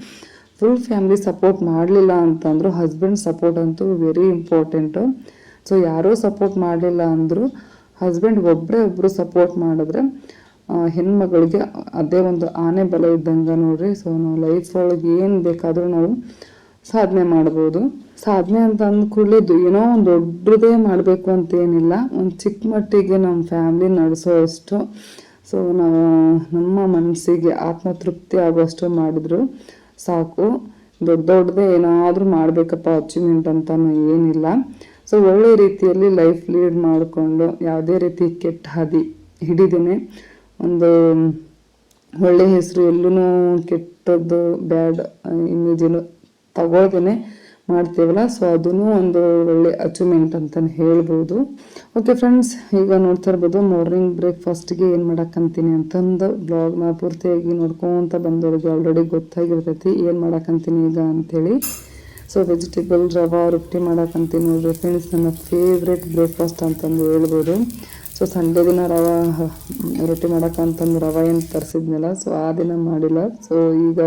ಫುಲ್ ಫ್ಯಾಮಿಲಿ ಸಪೋರ್ಟ್ ಮಾಡಲಿಲ್ಲ ಅಂತಂದ್ರು ಹಸ್ಬೆಂಡ್ ಸಪೋರ್ಟ್ ಅಂತೂ ವೆರಿ ಇಂಪಾರ್ಟೆಂಟು ಸೊ ಯಾರೂ ಸಪೋರ್ಟ್ ಮಾಡಲಿಲ್ಲ ಅಂದರೂ ಹಸ್ಬೆಂಡ್ ಒಬ್ಬರೇ ಒಬ್ಬರು ಸಪೋರ್ಟ್ ಮಾಡಿದ್ರೆ ಹೆಣ್ಮಗಳಿಗೆ ಅದೇ ಒಂದು ಆನೆ ಬಲ ಇದ್ದಂಗೆ ನೋಡ್ರಿ. ಸೊ ನಾವು ಲೈಫ್ ಒಳಗೆ ಏನು ಬೇಕಾದರೂ ನಾವು ಸಾಧನೆ ಮಾಡ್ಬೋದು. ಸಾಧನೆ ಅಂತ ಅಂದ ಕೂಡಲೇ ಏನೋ ಒಂದು ದೊಡ್ಡದೇ ಮಾಡಬೇಕು ಅಂತ ಏನಿಲ್ಲ. ಒಂದು ಚಿಕ್ಕ ಮಟ್ಟಿಗೆ ನಮ್ಮ ಫ್ಯಾಮ್ಲಿ ನಡೆಸೋ ಅಷ್ಟು ಸೊ ನಾವು ನಮ್ಮ ಮನಸ್ಸಿಗೆ ಆತ್ಮತೃಪ್ತಿ ಆಗುವಷ್ಟು ಮಾಡಿದ್ರು ಸಾಕು. ದೊಡ್ಡ ದೊಡ್ಡದೇ ಏನಾದರೂ ಮಾಡಬೇಕಪ್ಪ ಅಚೀವ್ಮೆಂಟ್ ಅಂತಲೂ ಏನಿಲ್ಲ. ಸೊ ಒಳ್ಳೆ ರೀತಿಯಲ್ಲಿ ಲೈಫ್ ಲೀಡ್ ಮಾಡಿಕೊಂಡು ಯಾವುದೇ ರೀತಿ ಕೆಟ್ಟ ಹಾದಿ ಹಿಡಿದೇನೆ ಒಂದು ಒಳ್ಳೆ ಹೆಸರು ಎಲ್ಲೂ ಕೆಟ್ಟದ್ದು ಬ್ಯಾಡ್ ಇಮೇಜನ್ನು ತಗೊಳ್ದೇನೆ ಮಾಡ್ತೀವಲ್ಲ? ಸೊ ಅದೂ ಒಂದು ಒಳ್ಳೆ ಅಚೀವ್ಮೆಂಟ್ ಅಂತಲೇ ಹೇಳ್ಬೋದು. ಓಕೆ ಫ್ರೆಂಡ್ಸ್ ಈಗ ನೋಡ್ತಾ ಇರ್ಬೋದು ಮಾರ್ನಿಂಗ್ ಬ್ರೇಕ್ಫಾಸ್ಟ್ಗೆ ಏನು ಮಾಡೋಕ್ಕಂತೀನಿ ಅಂತಂದು ಬ್ಲಾಗ್ನ ಪೂರ್ತಿಯಾಗಿ ನೋಡ್ಕೊತ ಬಂದವ್ರಿಗೆ ಆಲ್ರೆಡಿ ಗೊತ್ತಾಗಿರ್ತೈತಿ ಏನು ಮಾಡೋಕ್ಕಂತೀನಿ ಈಗ ಅಂತೇಳಿ. ಸೊ ವೆಜಿಟೇಬಲ್ ರವಾ, ರೊಟ್ಟಿ ಮಾಡಕ್ಕಂತೀನಿ ನೋಡ್ರಿ ಫ್ರೆಂಡ್ಸ್ ನನ್ನ ಫೇವ್ರೆಟ್ ಬ್ರೇಕ್ಫಾಸ್ಟ್ ಅಂತಂದು ಹೇಳ್ಬೋದು. ಸೊ ಸಂಡೇ ದಿನ ರವಾ ರೊಟ್ಟಿ ಮಾಡೋಕ್ಕಂತಂದು ರವಾ ಏನು ತರಿಸಿದ್ನಲ್ಲ ಸೊ ಆ ದಿನ ಮಾಡಿಲ್ಲ. ಸೊ ಈಗ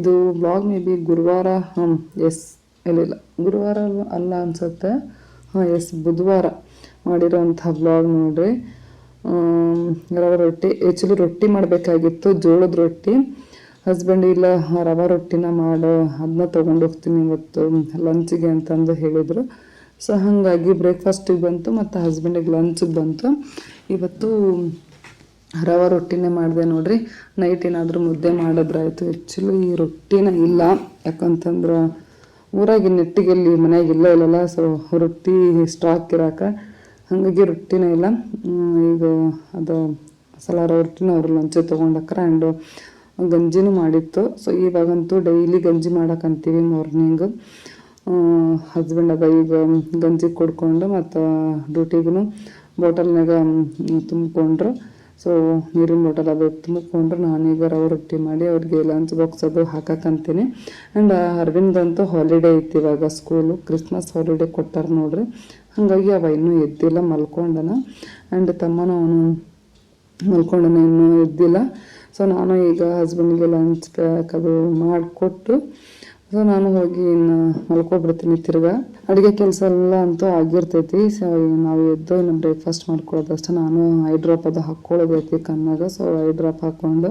ಇದು ಬ್ಲಾಗ್ ಮೇ ಬಿ ಗುರುವಾರ ಹಾಂ ಎಸ್ ಇಲ್ಲ. ಗುರುವಾರ ಅಲ್ಲ ಅನ್ಸುತ್ತೆ. ಹಾಂ ಎಸ್ ಬುಧವಾರ ಮಾಡಿರೋಂಥ ಬ್ಲಾಗ್ ನೋಡ್ರಿ. ರವೆ ರೊಟ್ಟಿ ಆ್ಯಕ್ಚುಲಿ ರೊಟ್ಟಿ ಮಾಡಬೇಕಾಗಿತ್ತು, ಜೋಳದ ರೊಟ್ಟಿ. ಹಸ್ಬೆಂಡ್ ಇಲ್ಲ, ರವೆ ರೊಟ್ಟಿನ ಮಾಡು ಅದನ್ನ ತೊಗೊಂಡು ಹೋಗ್ತೀನಿ ಇವತ್ತು ಲಂಚಿಗೆ ಅಂತಂದು ಹೇಳಿದರು. ಸೊ ಹಾಗಾಗಿ ಬ್ರೇಕ್ಫಾಸ್ಟಿಗೆ ಬಂತು ಮತ್ತು ಹಸ್ಬೆಂಡಿಗೆ ಲಂಚಿಗೆ ಬಂತು. ಇವತ್ತು ರವೆ ರೊಟ್ಟಿನೇ ಮಾಡಿದೆ ನೋಡಿರಿ. ನೈಟ್ ಏನಾದರೂ ಮುದ್ದೆ ಮಾಡಿದ್ರಾಯಿತು. ಆ್ಯಕ್ಚುಲಿ ಈ ರೊಟ್ಟಿನ ಇಲ್ಲ. ಯಾಕಂತಂದ್ರೆ ಊರಾಗಿ ನೆಟ್ಟಿಗೆಲ್ಲಿ, ಮನೆಯಾಗ ಇಲ್ಲ ಇಲ್ಲಲ್ಲ ಸೊ ರೊಟ್ಟಿ ಸ್ಟಾಕ್ ಇರಾಕ ಹಾಗಾಗಿ ರೊಟ್ಟಿನೇ ಇಲ್ಲ. ಈಗ ಅದು ಸಲ ರೊಟ್ಟಿನ ಅವರು ಲಂಚ ತೊಗೊಂಡಕ್ರ ಆ್ಯಂಡ್ ಗಂಜಿನೂ ಮಾಡಿತ್ತು. ಸೊ ಇವಾಗಂತೂ ಡೈಲಿ ಗಂಜಿ ಮಾಡಕ್ಕಂತೀವಿ ಮಾರ್ನಿಂಗ್ ಹಸ್ಬೆಂಡ್ ಅದ ಈಗ ಗಂಜಿ ಕುಡ್ಕೊಂಡು ಮತ್ತು ಡ್ಯೂಟಿಗೂ ಬಾಟಲ್ನಾಗ ತುಂಬಿಕೊಂಡ್ರು. ಸೊ ನೀರಿನ ಬಾಟಲ್ ಅದು ತುಂಬಿಕೊಂಡ್ರು. ನಾನೀಗ ರವ ರೊಟ್ಟಿ ಮಾಡಿ ಅವ್ರಿಗೆ ಲಂಚ್ ಬಾಕ್ಸ್ ಅದು ಹಾಕಕ್ಕಂತೀನಿ ಆ್ಯಂಡ್ ಅರವಿಂದ್ ಅಂತೂ ಹಾಲಿಡೇ ಐತಿ ಇವಾಗ ಸ್ಕೂಲು ಕ್ರಿಸ್ಮಸ್ ಹಾಲಿಡೇ ಕೊಟ್ಟಾರ ನೋಡ್ರಿ. ಹಾಗಾಗಿ ಅವ ಇನ್ನೂ ಎದ್ದಿಲ್ಲ, ಮಲ್ಕೊಂಡನ. ಆ್ಯಂಡ್ ತಮ್ಮನೂ ಅವನು ಮಲ್ಕೊಂಡನ ಇನ್ನೂ ಎದ್ದಿಲ್ಲ. ಸೊ ನಾನು ಈಗ ಹಸ್ಬೆಂಡ್ಗೆ ಲಂಚ್ ಪ್ಯಾಕ್ ಅದು ಮಾಡಿಕೊಟ್ಟು ಸೊ ನಾನು ಹೋಗಿ ಇನ್ನು ಮಲ್ಕೊಬಿಡ್ತೀನಿ ತಿರ್ಗಾ. ಅಡುಗೆ ಕೆಲಸ ಎಲ್ಲ ಅಂತೂ ಆಗಿರ್ತೈತಿ ಸೊ ನಾವು ಎದ್ದು ಇನ್ನು ಬ್ರೇಕ್ಫಾಸ್ಟ್ ಮಾಡ್ಕೊಳ್ಳೋದಷ್ಟೇ ನಾನು ಐ ಡ್ರಾಪ್ ಅದು ಹಾಕ್ಕೊಳ್ಳೋದೈತಿ ಕಣ್ಣಾಗ ಸೊ ಐ ಡ್ರಾಪ್ ಹಾಕ್ಕೊಂಡು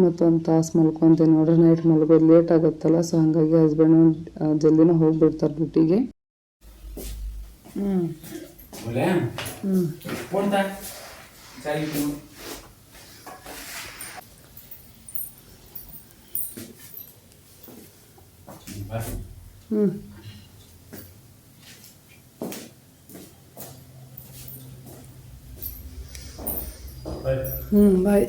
ಮತ್ತೊಂದು ತಾಸು ಮಲ್ಕೊತೀನಿ. ನೋಡ್ರಿ ನೈಟ್ ಮಲ್ಗೋದು ಲೇಟ್ ಆಗುತ್ತಲ್ಲ ಸೊ ಹಾಗಾಗಿ ಹಸ್ಬೆಂಡು ಜಲ್ದಿನ ಹೋಗ್ಬಿಡ್ತಾರೆ ಡ್ಯೂಟಿಗೆ ಹ್ಞೂ ಹ್ಞೂ ಹ್ಞೂ 嗯。拜。嗯，拜